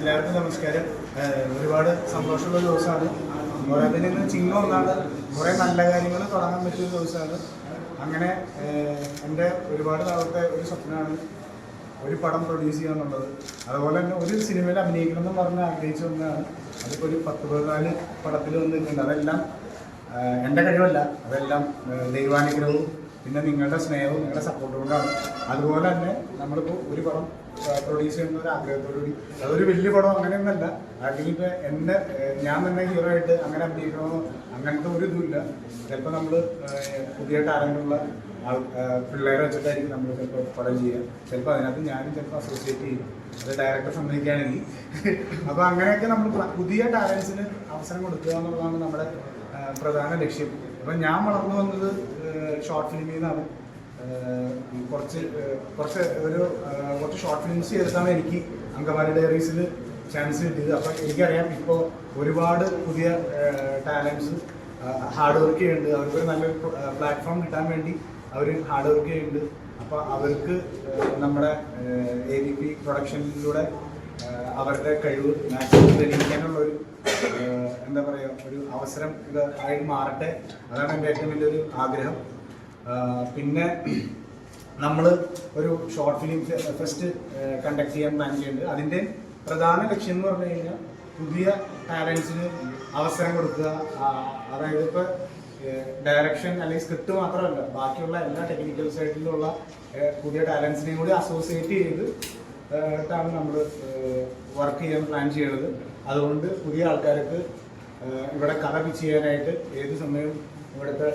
എല്ലാവർക്കും നമസ്കാരം. ഒരുപാട് സന്തോഷമുള്ള ദിവസമാണ്. അതിൽ ഇന്ന് ചിങ്ങം ഒന്നാണ്. കുറേ നല്ല കാര്യങ്ങൾ തുടങ്ങാൻ പറ്റിയ ദിവസമാണ്. അങ്ങനെ എന്റെ ഒരുപാട് നാളത്തെ ഒരു സ്വപ്നമാണ് ഒരു പടം പ്രൊഡ്യൂസ് ചെയ്യുക എന്നുള്ളത് അതുപോലെ തന്നെ ഒരു സിനിമയിൽ അഭിനയിക്കണം എന്ന് പറഞ്ഞ് ആഗ്രഹിച്ചു ഒന്നാണ്. അതിപ്പോൾ ഒരു പത്ത് പതിനാല് പടത്തിൽ വന്നിട്ടുണ്ട്. അതെല്ലാം എന്റെ കഴിവല്ല. അതെല്ലാം ദൈവാനുഗ്രഹവും പിന്നെ നിങ്ങളുടെ സ്നേഹവും നിങ്ങളുടെ സപ്പോർട്ടും കൊണ്ടാണ്. അതുപോലെ തന്നെ നമ്മളിപ്പോൾ ഒരു പടം പ്രൊഡ്യൂസ് ചെയ്യുന്ന ഒരു ആഗ്രഹത്തോടുകൂടി. അതൊരു വലിയ പടം അങ്ങനെയൊന്നല്ല. അല്ലെങ്കിൽ ഇപ്പോൾ എന്നെ ഞാൻ തന്നെ ഹീറോ ആയിട്ട് അങ്ങനെ അഭിനയിക്കണമെന്നോ അങ്ങനത്തെ ഒരു ഇതുമില്ല. ചിലപ്പോൾ നമ്മൾ പുതിയ ടാലന്റുള്ള ആൾ പിള്ളേരെ വെച്ചിട്ടായിരിക്കും നമ്മൾ ചിലപ്പോൾ പടം ചെയ്യുക. ചിലപ്പോൾ അതിനകത്ത് ഞാനും ചിലപ്പോൾ അസോസിയേറ്റ് ചെയ്യും. അത് ഡയറക്ടർ സമ്മതിക്കുകയാണെങ്കിൽ. അപ്പോൾ അങ്ങനെയൊക്കെ നമ്മൾ പുതിയ ടാലൻസിന് അവസരം കൊടുക്കുക എന്നുള്ളതാണ് നമ്മുടെ പ്രധാന ലക്ഷ്യം. അപ്പം ഞാൻ വളർന്നു വന്നത് ഷോർട്ട് ഫിലിമിൽ നിന്നാണ്. കുറച്ച് കുറച്ച് ഒരു കുറച്ച് ഷോർട്ട് ഫിലിംസ് ചെയ്തിട്ടാണ് എനിക്ക് അങ്കമാലി ഡയറീസിൽ ചാൻസ് കിട്ടിയത്. അപ്പം എനിക്കറിയാം ഇപ്പോൾ ഒരുപാട് പുതിയ ടാലൻസ് ഹാർഡ് വർക്ക് ചെയ്യുന്നുണ്ട്. അവർക്ക് നല്ലൊരു പ്ലാറ്റ്ഫോം കിട്ടാൻ വേണ്ടി അവർ ഹാർഡ് വർക്ക് ചെയ്യുന്നുണ്ട്. അപ്പോൾ അവർക്ക് നമ്മുടെ എ ബി പി പ്രൊഡക്ഷനിലൂടെ അവരുടെ കഴിവ് മാക്സിമം തെളിയിക്കാനുള്ള ഒരു എന്താ പറയുക ഒരു അവസരം ഇത് ആയി മാറട്ടെ. അതാണ് എന്റെ ഏറ്റവും വലിയൊരു ആഗ്രഹം. പിന്നെ നമ്മൾ ഒരു ഷോർട്ട് ഫിലിം ഫെസ്റ്റ് കണ്ടക്ട് ചെയ്യാൻ പ്ലാൻ ചെയ്യുന്നുണ്ട് അതിന്റെ പ്രധാന ലക്ഷ്യം എന്ന് പറഞ്ഞു കഴിഞ്ഞാൽ പുതിയ ടാലൻസിന് അവസരം കൊടുക്കുക. അതായത് ഇപ്പോൾ ഡയറക്ഷൻ അല്ലെങ്കിൽ സ്ക്രിപ്റ്റ് മാത്രമല്ല ബാക്കിയുള്ള എല്ലാ ടെക്നിക്കൽ സൈഡിലുള്ള പുതിയ ടാലൻസിനെയും കൂടി അസോസിയേറ്റ് ചെയ്ത് ാണ് നമ്മൾ വർക്ക് ചെയ്യാൻ പ്ലാൻ ചെയ്യുന്നത് അതുകൊണ്ട് പുതിയ ആൾക്കാർക്ക് ഇവിടെ കഥ പിച്ച് ചെയ്യാനായിട്ട് ഏത് സമയവും ഇവിടുത്തെ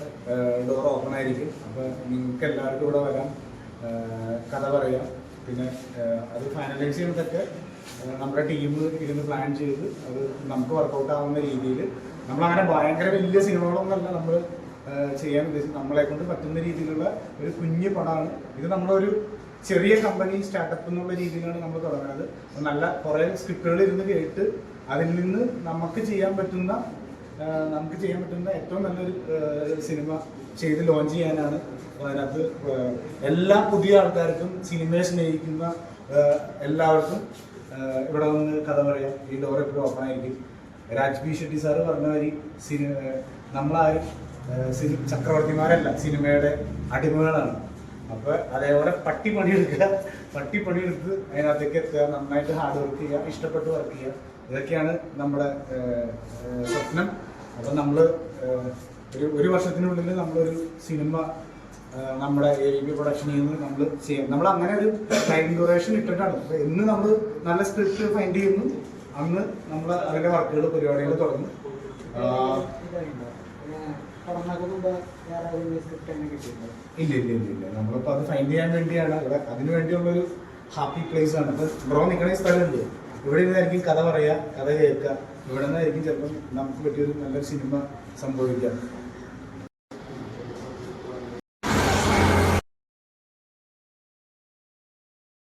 ഡോർ ഓപ്പൺ ആയിരിക്കും. അപ്പോൾ നിങ്ങൾക്ക് എല്ലാവർക്കും ഇവിടെ വരാം. കഥ പറയാം. പിന്നെ അത് ഫൈനലൈസ് ചെയ്യുന്നതൊക്കെ നമ്മുടെ ടീം ഇരുന്ന് പ്ലാൻ ചെയ്ത് അത് നമുക്ക് വർക്കൗട്ട് ആവുന്ന രീതിയിൽ നമ്മളങ്ങനെ ഭയങ്കര വലിയ സിനിമകളൊന്നുമല്ല നമ്മൾ ചെയ്യാൻ ഉദ്ദേശിച്ചത്. നമ്മളെ കൊണ്ട് പറ്റുന്ന രീതിയിലുള്ള ഒരു കുഞ്ഞു പടമാണ്. ഇത് നമ്മളൊരു ചെറിയ കമ്പനി സ്റ്റാർട്ടപ്പ് എന്നുള്ള രീതിയിലാണ് നമ്മൾ തുടങ്ങുന്നത് നല്ല കുറേ സ്ക്രിപ്റ്റുകൾ ഇരുന്ന് കേട്ട് അതിൽ നിന്ന് നമുക്ക് ചെയ്യാൻ പറ്റുന്ന നമുക്ക് ചെയ്യാൻ പറ്റുന്ന ഏറ്റവും നല്ലൊരു സിനിമ ചെയ്ത് ലോഞ്ച് ചെയ്യാനാണ് അതിനകത്ത് എല്ലാ പുതിയ ആൾക്കാർക്കും സിനിമയെ സ്നേഹിക്കുന്ന എല്ലാവർക്കും ഇവിടെ വന്ന് കഥ പറയാം. ഈ ഡോർ എപ്പോഴും ഓപ്പൺ ആയിരിക്കും. രാജ് ബി ഷെട്ടി സാറ് പറഞ്ഞ മാതിരി സിനിമ നമ്മളാരും സിനി ചക്രവർത്തിമാരല്ല സിനിമയുടെ അടിമകളാണ്. അപ്പോൾ അതേപോലെ പട്ടി പണിയെടുക്കുക പട്ടി പണിയെടുത്ത് അതിനകത്തേക്ക് എത്തുക നന്നായിട്ട് ഹാർഡ് വർക്ക് ചെയ്യുക ഇഷ്ടപ്പെട്ട് വർക്ക് ചെയ്യുക. ഇതൊക്കെയാണ് നമ്മുടെ ഏഹ്, അപ്പം നമ്മൾ ഒരു ഒരു വർഷത്തിനുള്ളിൽ നമ്മളൊരു സിനിമ നമ്മുടെ എ ബി പ്രൊഡക്ഷനിൽ നിന്ന് നമ്മൾ ചെയ്യാം നമ്മൾ അങ്ങനെ ഒരു ടൈം ഡ്യൂറേഷൻ ഇട്ടിട്ടാണ്. അപ്പോൾ ഇന്ന് നമ്മൾ നല്ല സ്ക്രിപ്റ്റ് ഫൈൻഡ് ചെയ്യുന്നു. അന്ന് നമ്മൾ അതിന്റെ വർക്കുകൾ പരിപാടികൾ തുടങ്ങും. ഇല്ല ഇല്ല ഇല്ല ഇല്ല. നമ്മളിപ്പോൾ അത് ഫൈൻഡ് ചെയ്യാൻ വേണ്ടിയാണ്. ഇവിടെ അതിനു വേണ്ടിയുള്ളൊരു ഹാപ്പി പ്ലേസ് ആണ്. ഇപ്പൊ ബ്രോ നിൽക്കണ സ്ഥലമുണ്ട് ഇവിടെ നിന്നായിരിക്കും കഥ പറയുക കഥ കേൾക്കുക. ഇവിടെ നിന്നായിരിക്കും ചിലപ്പം നമുക്ക് പറ്റിയൊരു നല്ലൊരു സിനിമ സംഭവിക്കാം